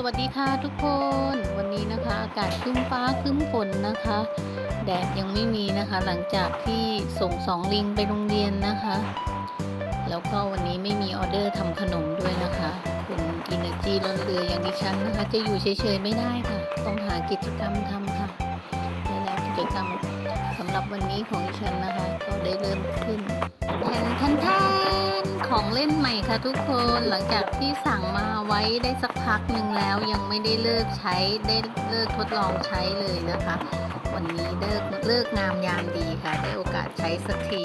สวัสดีค่ะทุกคนวันนี้นะคะอากาศครึ้มฟ้าครึ้มฝนนะคะ แดดยังไม่มีนะคะ หลังจากที่ส่งสองลิงไปโรงเรียนนะคะ แล้วก็วันนี้ไม่มีออเดอร์ทำขนมด้วยนะคะคุณอินเนอร์จีล้นเรืออย่างดิฉันนะคะ จะอยู่เฉยๆไม่ได้ค่ะ ต้องหากิจกรรมทำค่ะและแล้วกิจกรรมสำหรับวันนี้ของดิฉันนะคะ ก็ได้เริ่มขึ้นแทนแทนแทน ของเล่นใหม่ค่ะทุกคนหลังจากที่สั่งมาไว้ได้สักพักหนึ่งแล้วยังไม่ได้เลิกใช้ได้เลิกทดลองใช้เลยนะคะ วันนี้เลิกเลิกงามยามดีค่ะ ได้โอกาสใช้สักที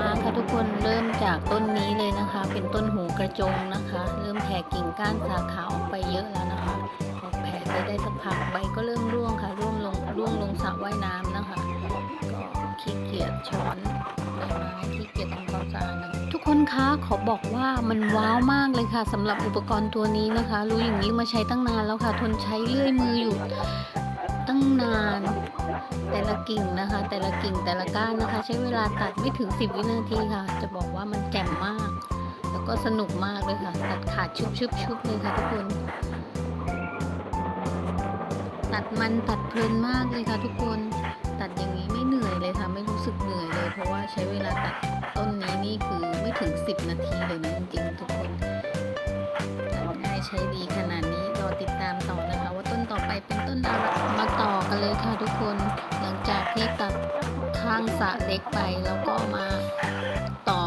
มาค่ะทุกคนเริ่มจากต้นนี้เลยนะคะ เป็นต้นหูกระจงนะคะ เริ่มแผ่กิ่งก้านสาขาออกไปเยอะแล้วนะคะพอแผ่ไปได้สักพักใบก็เริ่มร่วงค่ะร่วงลงร่วงลงสระว่ายน้ำนะคะก็ขี้เกียจช้อน ทุกคนคะขอบอกว่ามันว้าวมากเลยค่ะสำหรับอุปกรณ์ตัวนี้นะคะ รู้อย่างนี้มาใช้ตั้งนานแล้วค่ะ ทนใช้เลื่อยมืออยู่ตั้งนาน แต่ละกิ่งนะคะ แต่ละกิ่งแต่ละก้านนะคะ ใช้เวลาตัดไม่ถึง 10 วินาทีค่ะ จะบอกว่ามันแจ่มมาก แล้วก็สนุกมากเลยค่ะ ตัดขาดชุบชุบชุบเลยค่ะทุกคน ตัดมันตัดเพลินมากเลยค่ะทุกคนตัดอย่างนี้ไม่เหนื่อยเลยค่ะไม่รู้สึกเหนื่อยเลย เพราะว่าใช้เวลาตัดต้นนี้นี่คือไม่ถึง 10 นาทีเลยนะจริงๆทุกคนตัดง่ายใช้ดีขนาดนี้รอติดตามต่อนะคะ ว่าต้นต่อไปเป็นต้นอะไรมาต่อกันเลยค่ะทุกคนหลังจากที่ตัดข้างสระเล็กไปแล้วก็มาต่อ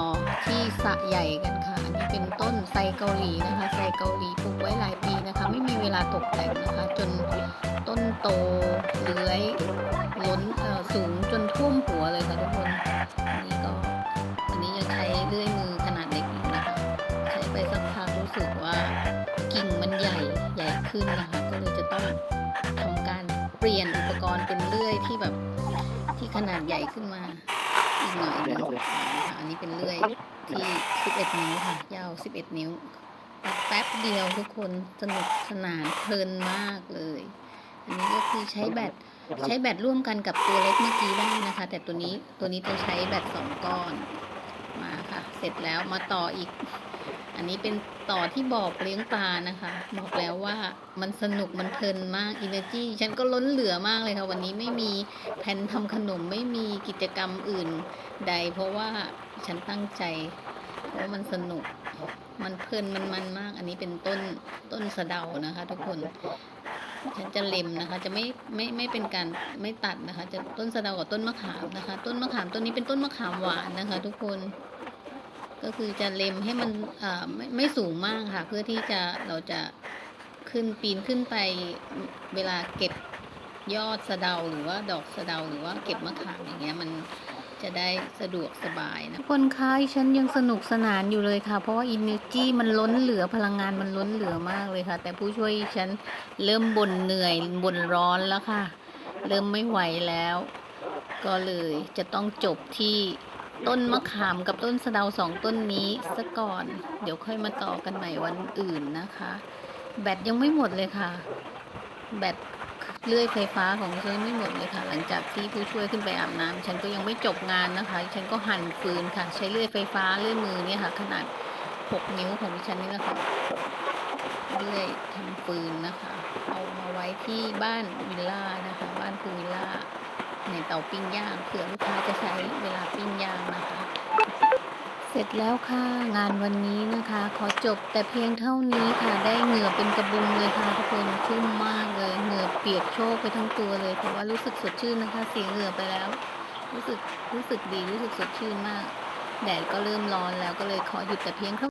ที่สระใหญ่กันค่ะ เป็นต้นไทรเกาหลีนะคะไทรเกาหลีปลูกไว้หลายปีนะคะ ไม่มีเวลาตกแต่งนะคะ จนต้นโตเลื้อยล้นสูงจนท่วมหัวเลยค่ะทุกคนอันนี้ก็อันนี้ยังใช้เลื่อยมือขนาดเล็กอยู่นะคะใช้ไปสักพักรู้สึกว่ากิ่งมันใหญ่ใหญ่ขึ้นนะคะ ก็เลยจะต้องทำการเปลี่ยนอุปกรณ์เป็นเลื่อยที่แบบที่ขนาดใหญ่ขึ้นมา อีกหน่อยหนึงนะคะอันนี้เป็นเลื่อยที่ 11 นิ้วค่ะ ยาว 11 นิ้วตัดแป๊บเดียวทุกคนสนุกสนานเพลินมากเลย อันนี้ก็คือใช้แบตใช้แบตร่วมกันกับตัวเล็กเมื่อกี้ได้นะคะ แต่ตัวนี้ตัวนี้จะใช้แบตสองก้อนมาค่ะ เสร็จแล้วมาต่ออีก อันนี้เป็นต่อที่บอกเลี้ยงปลานะคะ บอกแล้วว่ามันสนุกมันเพลินมากอินเนอร์จีฉันก็ล้นเหลือมากเลยค่ะ วันนี้ไม่มีแผนทำขนมไม่มีกิจกรรมอื่นใด เพราะว่าฉันตั้งใจ เพราะมันสนุก มันเพลินมันมันมาก อันนี้เป็นต้นต้นสะเดานะคะ ทุกคนฉันจะเล็มนะคะ จะไม่ไม่ไม่เป็นการไม่ตัดนะคะ จะต้นสะเดากับต้นมะขามนะคะ ต้นมะขามต้นนี้เป็นต้นมะขามหวานนะคะ ทุกคน ก็คือจะเล็มให้มันไม่ไม่สูงมากค่ะ เพื่อที่จะเราจะขึ้นปีนขึ้นไปเวลาเก็บยอดสะเดาหรือว่าดอกสะเดาหรือว่าเก็บมะขามอย่างเงี้ยมันจะได้สะดวกสบายนะคนคะฉันยังสนุกสนานอยู่เลยค่ะ เพราะว่าอินเนอร์จี้มันล้นเหลือพลังงานมันล้นเหลือมากเลยค่ะ แต่ผู้ช่วยฉันเริ่มบ่นเหนื่อยบ่นร้อนแล้วค่ะ เริ่มไม่ไหวแล้ว ก็เลยจะต้องจบที่ ต้นมะขามกับต้นสะเดาสองต้นนี้ซะก่อน เดี๋ยวค่อยมาต่อกันใหม่วันอื่นนะคะ แบตยังไม่หมดเลยค่ะ แบตเลื่อยไฟฟ้าของฉันยังไม่หมดเลยค่ะ หลังจากที่ผู้ช่วยขึ้นไปอาบน้ำฉันก็ยังไม่จบงานนะคะ ฉันก็หั่นฟืนค่ะ ใช้เลื่อยไฟฟ้าเลื่อยมือเนี่ยค่ะ ขนาด 6 นิ้วของดิฉันนี่แหละค่ะเลื่อยทำฟืนนะคะ เอามาไว้ที่บ้านวิลล่านะคะ บ้านพูวิลล่า ในเตาปิ้งย่างเผื่อลูกค้าจะใช้เวลาปิ้งย่างนะคะ เสร็จแล้วค่ะงานวันนี้นะคะ ขอจบแต่เพียงเท่านี้ค่ะ ได้เหงื่อเป็นกระบุงเลยค่ะทุกคนชุ่มมากเลยเหงื่อเปียกโชกไปทั้งตัวเลยแต่ว่ารู้สึกสดชื่นนะคะเสียเหงื่อไปแล้ว รู้สึกรู้สึกดีรู้สึกสดชื่นมาก แดดก็เริ่มร้อนแล้วก็เลยขอหยุดแต่เพียงเท่า